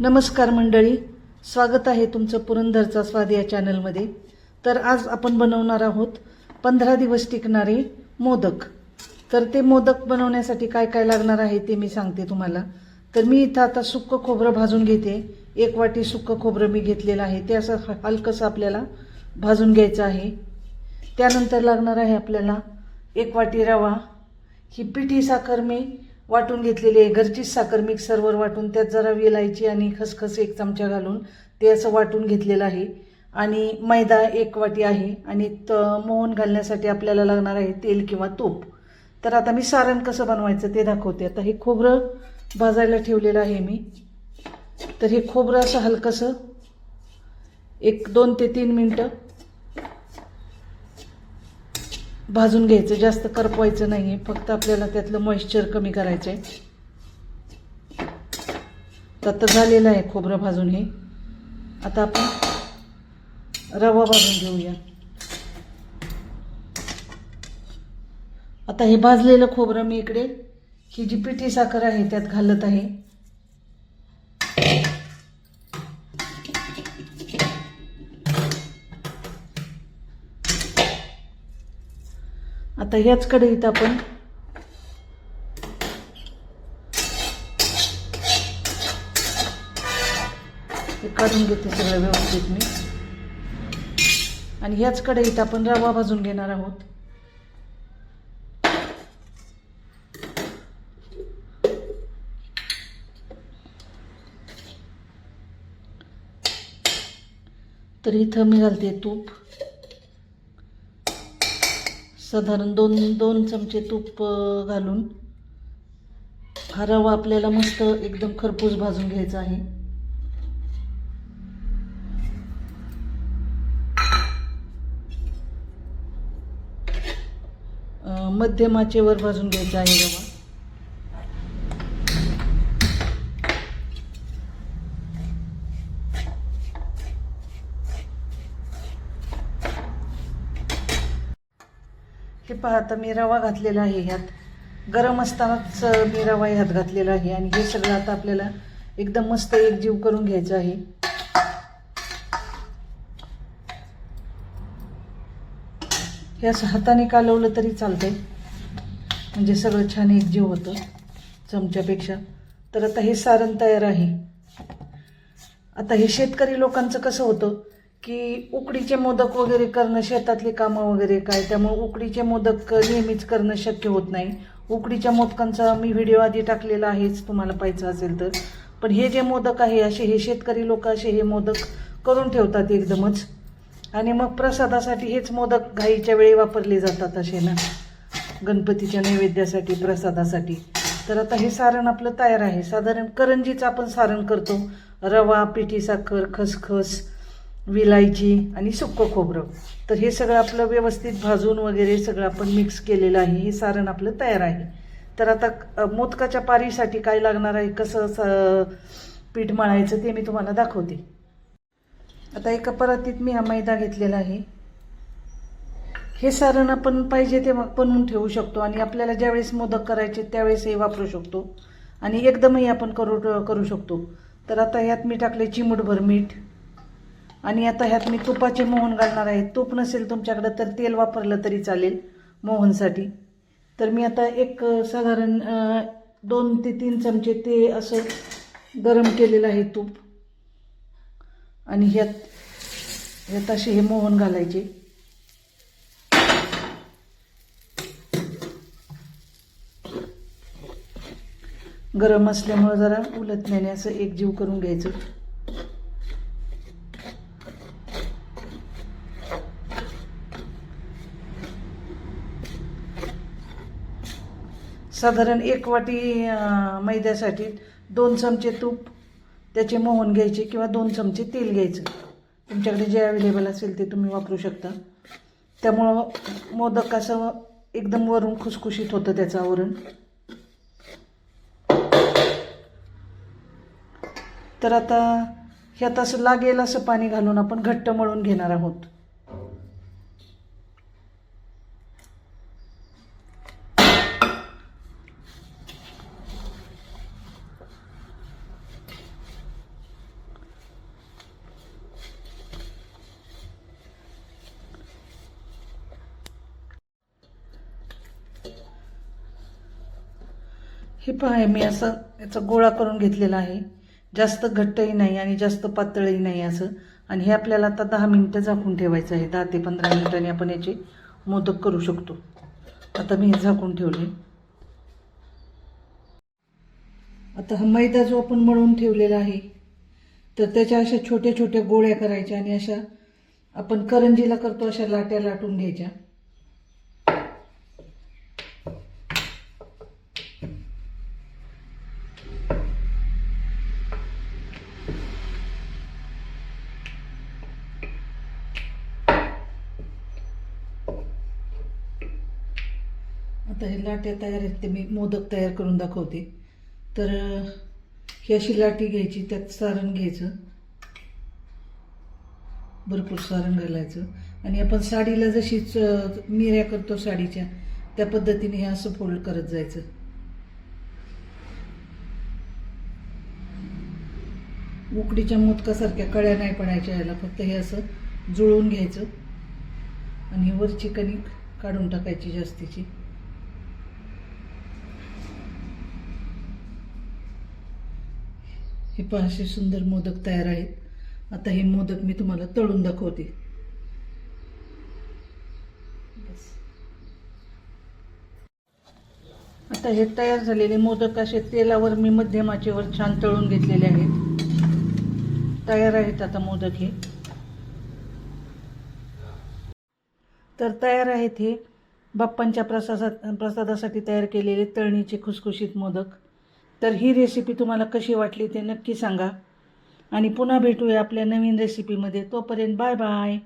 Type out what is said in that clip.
नमस्कार मंडळी स्वागत आहे तुमचं पुरंदरचा स्वाद या चॅनलमध्ये. तर आज आपण बनवणार आहोत पंधरा दिवस टिकणारे मोदक. तर ते मोदक बनवण्यासाठी काय काय लागणार आहे ते मी सांगते तुम्हाला. तर मी इथं आता सुक्क खोबरं भाजून घेते. एक वाटी सुक्क खोबरं मी घेतलेलं आहे. ते असं हलकंसं आपल्याला भाजून घ्यायचं आहे. त्यानंतर लागणार आहे आपल्याला एक वाटी रवा. ही पिठी साखर मी वाटून घेतलेली आहे. घरचीच साखर मिक्सरवर वाटून त्यात जरा वेलायची आणि खसखस एक चमचा घालून ते असं वाटून घेतलेलं आहे. आणि मैदा एक वाटी आहे आणि त मोहन घालण्यासाठी आपल्याला लागणार आहे तेल किंवा तूप. तर आता मी सारण कसं बनवायचं ते दाखवते. आता हे खोबरं भाजायला ठेवलेलं आहे मी. तर हे खोबरं असं हलकंसं एक दोन ते तीन मिनटं भाजून घ्यायचं जास्त करपवायचं नाही आहे फक्त आपल्याला त्यातलं मॉइश्चर कमी करायचं आहे तर आता झालेलं आहे खोबरं भाजून हे. आता आपण रवा भाजून घेऊया. आता हे भाजलेलं खोबरं मी इकडे ही जी पिठी साखर आहे त्यात घालत आहे. आता ह्याच कढईत आपण काढून घेते सगळं व्यवस्थित मी. आणि ह्याच कढईत आपण रवा भाजून घेणार आहोत. तर इथं मी घालते तूप. साधारण दोन दोन चमचे तूप घालून. हा रवा आपल्याला मस्त एकदम खरपूस भाजून घ्यायचा आहे. मध्यमाचेवर भाजून घ्यायचा आहे रवा. पहा आता मी रवा घातलेला आहे ह्यात. गरम असतानाच मी रवा ह्यात घातलेला आहे. आणि हे सगळं आता आपल्याला एकदम मस्त एकजीव करून घ्यायचं आहे. हे असं हाताने कालवलं तरी चालतंय. म्हणजे सगळं छान एकजीव होतं चमच्यापेक्षा. तर आता हे सारण तयार आहे. आता हे शेतकरी लोकांचं कसं होतं? की उकडीचे मोदक वगैरे करणं शेतातली कामं वगैरे काय त्यामुळे उकडीचे मोदक नेहमीच करणं शक्य होत नाही. उकडीच्या मोदकांचा मी व्हिडिओ आधी टाकलेला आहेच तुम्हाला पाहायचं असेल तर. पण हे जे मोदक आहे असे हे शेतकरी लोक असे हे मोदक करून ठेवतात एकदमच. आणि मग प्रसादासाठी हेच मोदक घाईच्या वेळी वापरले जातात असे ना. गणपतीच्या नैवेद्यासाठी प्रसादासाठी. तर आता हे सारण आपलं तयार आहे. साधारण करंजीचं आपण सारण करतो. रवा पिठी साखर खसखस विलायची आणि सुक्कं खोबरं. तर हे सगळं आपलं व्यवस्थित भाजून वगैरे सगळं आपण मिक्स केलेलं आहे. हे सारण आपलं तयार आहे. तर आता मोदकाच्या पारीसाठी काय लागणार आहे? कसं स- पीठ मळायचं ते मी तुम्हाला दाखवते. आता एका परातीत मी हा मैदा घेतलेला आहे. हे सारण आपण पाहिजे तेव्हा बनवून ठेवू शकतो आणि आपल्याला ज्यावेळेस मोदक करायचे त्यावेळेस हे वापरू शकतो. आणि एकदमही आपण करू करू शकतो. तर आता ह्यात मी टाकले चिमूटभर मीठ. आणि आता ह्यात मी तुपाचे मोहन घालणार आहे. तूप नसेल तुमच्याकडं तर तेल वापरलं तरी चालेल मोहनसाठी. तर मी आता एक साधारण दोन ते तीन चमचे ते असं गरम केलेलं आहे तूप. आणि ह्यात ह्यात असे हे मोहन घालायचे. गरम असल्यामुळं जरा उलटण्याने असं एकजीव करून घ्यायचं. साधारण एक वाटी मैद्यासाठी दोन चमचे तूप त्याचे मोहन घ्यायचे किंवा दोन चमचे तेल घ्यायचं. तुमच्याकडे जे अवेलेबल असेल ते तुम्ही वापरू शकता. त्यामुळं मोदक असं एकदम वरून खुसखुशीत होतं त्याचं आवरण. तर आता ह्यात असं लागेल असं पाणी घालून आपण घट्ट मळून घेणार आहोत. हे पहा मी असं याचा गोळा करून घेतलेला आहे. जास्त घट्टही नाही आणि जास्त पातळही नाही असं. आणि हे आपल्याला आता दहा मिनटं झाकून ठेवायचं आहे. दहा ते पंधरा मिनिटांनी आपण याचे मोदक करू शकतो. आता मी हे झाकून ठेवले. आता हा मैदा जो आपण मळून ठेवलेला आहे तर त्याच्या अशा छोट्या छोट्या गोळ्या करायच्या आणि अशा आपण करंजीला करतो अशा लाट्या लाटून घ्यायच्या. आता हे लाट्या तयार आहेत ते मी मोदक तयार करून दाखवते. तर ही अशी लाटी घ्यायची त्यात सारण घ्यायचं. भरपूर सारण घालायचं. आणि आपण साडीला जशीच मिऱ्या करतो साडीच्या त्या पद्धतीने हे असं फोल्ड करत जायचं. उकडीच्या मोदकासारख्या कळ्या नाही पडायच्या याला फक्त हे असं जुळवून घ्यायचं. आणि वरची कणिक काढून टाकायची जास्तीची. हे पहा असे सुंदर मोदक तयार आहेत. आता हे मोदक मी तुम्हाला तळून दाखवते. बस. आता हे तयार झालेले मोदक असे तेलावर मी मध्यम आचेवर छान तळून घेतलेले आहेत. तयार आहेत आता मोदक हे. तर तयार आहेत हे बाप्पांच्या प्रसादा प्रसादासाठी तयार केलेले तळणीचे खुसखुशीत मोदक. तर ही रेसिपी तुम्हाला कशी वाटली ते नक्की सांगा. आणि पुन्हा भेटूया आपल्या नवीन रेसिपीमध्ये तोपर्यंत बाय बाय.